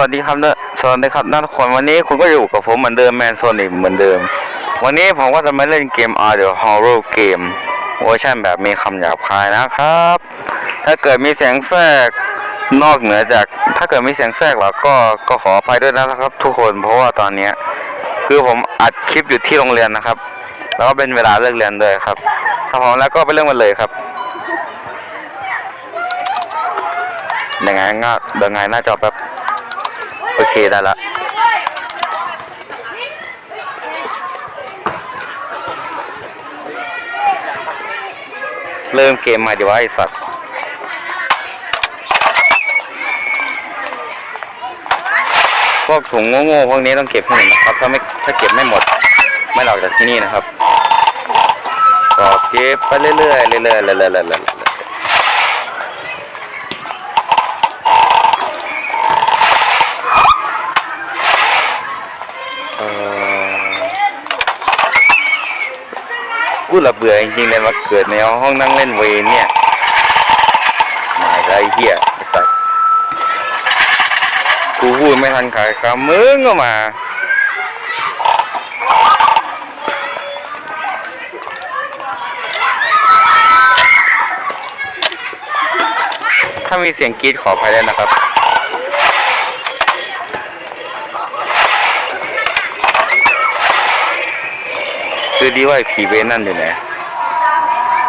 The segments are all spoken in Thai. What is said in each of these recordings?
วัสดีครับเนอะสวัสดีครับนักคนวันนี้คุณก็อยู่กับผมเหมือนเดิมแมนโซนิกเหมือนเดิม วันนี้ผมก็จะมาเล่นเกม R The Horror Game เวอร์ชันแบบมีคำหยาบคายนะครับ ถ้าเกิดมีเสียงแทรกนอกเหนือจาก ถ้าเกิดมีเสียงแทรกแล้วก็ก็ขออภัยด้วยนะครับ ทุกคนเพราะว่าตอนเนี้ยคือผมอัดคลิปอยู่ที่โรงเรียนนะครับ แล้วก็เป็นเวลาเลิกเรียนด้วยครับถ้าพร้อมแล้วก็ไปเริ่มกันเลยครับยังไงก็ยังไงหน้าจอแป๊บ โอเคได้ละเริ่มเกมมาดีว่าไอสัตว์พวกถุงโง่ๆพวกนี้ต้องเก็บให้หมดนะครับ ถ้าไม่ถ้าเก็บไม่หมด ไม่ออกจากที่นี่นะครับก็เก็บไปเรื่อยๆเรื่อยๆเรื่อยๆ กูละเบื่อจริงๆเลยมาเกิดในห้องนั่งเล่นเวรเนี่ยมาไรเหี้ยไอ้สัสกูพูดไม่ทันขายคำมึงก็มาถ้ามีเสียงกรีดขออภัยด้วยนะครับ อดีว่าผีเวนั่นอยู่ไหน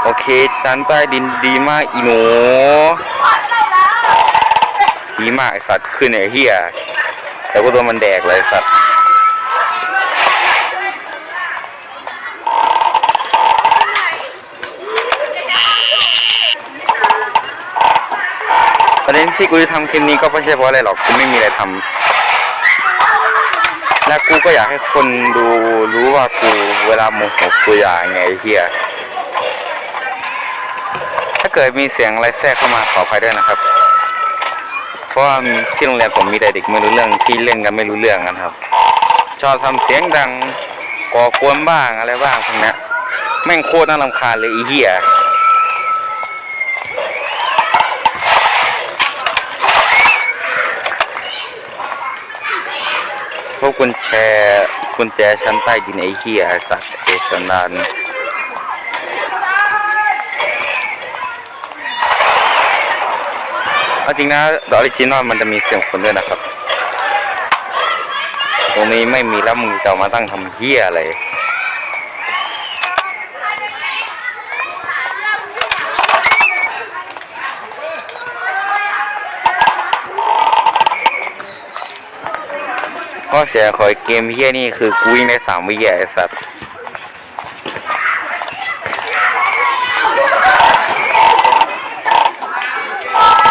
โอเคชั้นใต้ดินดีมากอีหนูดีมากไอสัตว์ขึ้นไอ้เหี้ยแต่ก็โดนมันแดกเลยสัตว์ประเด็นที่กูจะทำคลิปนี้ก็ไม่ใช่เพราะอะไรหรอกกูไม่มีอะไรทำ และกูก็อยากให้คนดูรู้ว่ากูเวลาโมโหกูอย่างไงเฮียถ้าเกิดมีเสียงอะไรแทรกเข้ามาขออภัยด้วยนะครับ เพราะว่าที่โรงเรียนผมมีแต่เด็กไม่รู้เรื่องที่เล่นกันไม่รู้เรื่องกันครับ ชอบทำเสียงดังก่อกวนบ้างอะไรบ้างพวกนี้แม่งโคตรน่ารำคาญเลยอ้เหี้ย กุญแจกุญแจชั้นใต้ดินไอ้เหี้ยสัตว์เอชนานเอาจริงนะดอริจินอลมันจะมีเสียงคนด้วยนะครับ ตรงนี้ไม่มีแล้วมึงจะมาตั้งทำเหี้ยอะไร ข้อเสียของเกมเฮียนี่คือกูวิ่งได้สามวิอะไอ้สัตว์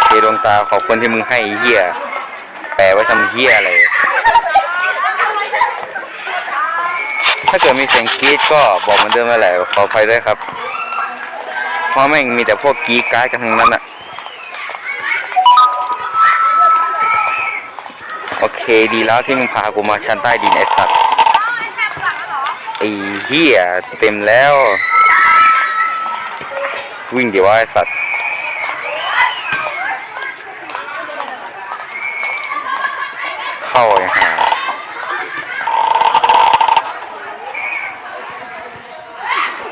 เดวงตาขอบคุณที่มึงให้เฮียแปลว่าทำเฮียอะไร ถ้าเกิดมีเสียงกรี๊ดก็บอกมันเดิมนั่นแหละขออภัยด้วยครับ เพราะแม่งมีแต่พวกกรี๊ดการ์ดกันทั้งนั้นอะ โอเคดีแล้วที่มึงพากูมาชั้นใต้ดินไอสัตว์ไอ้เหี้ยเต็มแล้ว วิ่งดีว่าไอสัตว์เข้าไอ้ห่า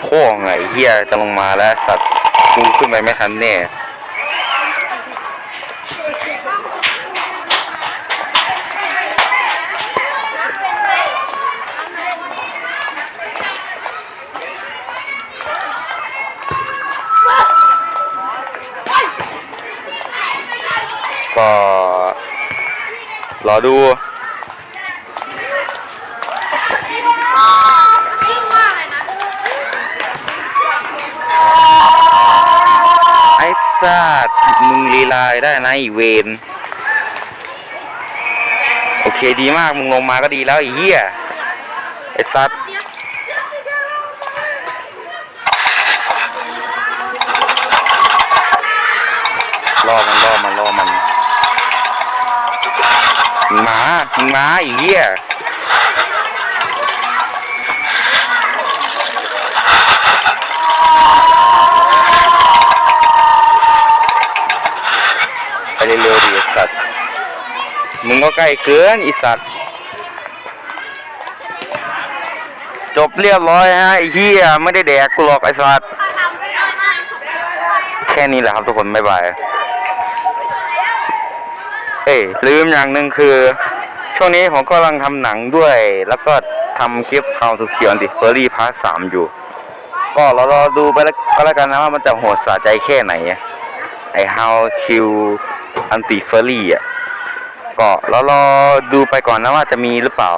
โค้งไงเหี้ยจะลงมาแล้วสัตว์กูขึ้นไปไม่ทันแน่ ก็รอดูไอ้สัตว์มึงรีไลน์ได้นะอีเวนโอเคดีมาก มึงลงมาก็ดีแล้วไอ้เหี้ยไอ้สัตว์ล่อมันล่อมันล่อมันมึ งมามึงมาไอ้เหี้ยไปเร็วๆดิสัตว์มึงก็ใกล้เกินอีสัตว์จบเรียบร้อยฮะไอ้เหี้ยไม่ได้แดกกูหรอกไอ้สัตว์แค่นี้แหละครับทุกคนบ๊ายบาย เอ้ยลืมอย่างหนึ่งคือ ช่วงนี้ผมก็กำลังทำหนังด้วย แล้วก็ทำคลิป How to Kill Anti Furry Part 3อยู่ ก็เรารอดูไปแล้วก็แล้วกันนะว่ามันจะโหดสะใจแค่ไหนอะไอ How Kill Anti Furry อะก็เรารอดูไปก่อนนะว่าจะมีหรือเปล่า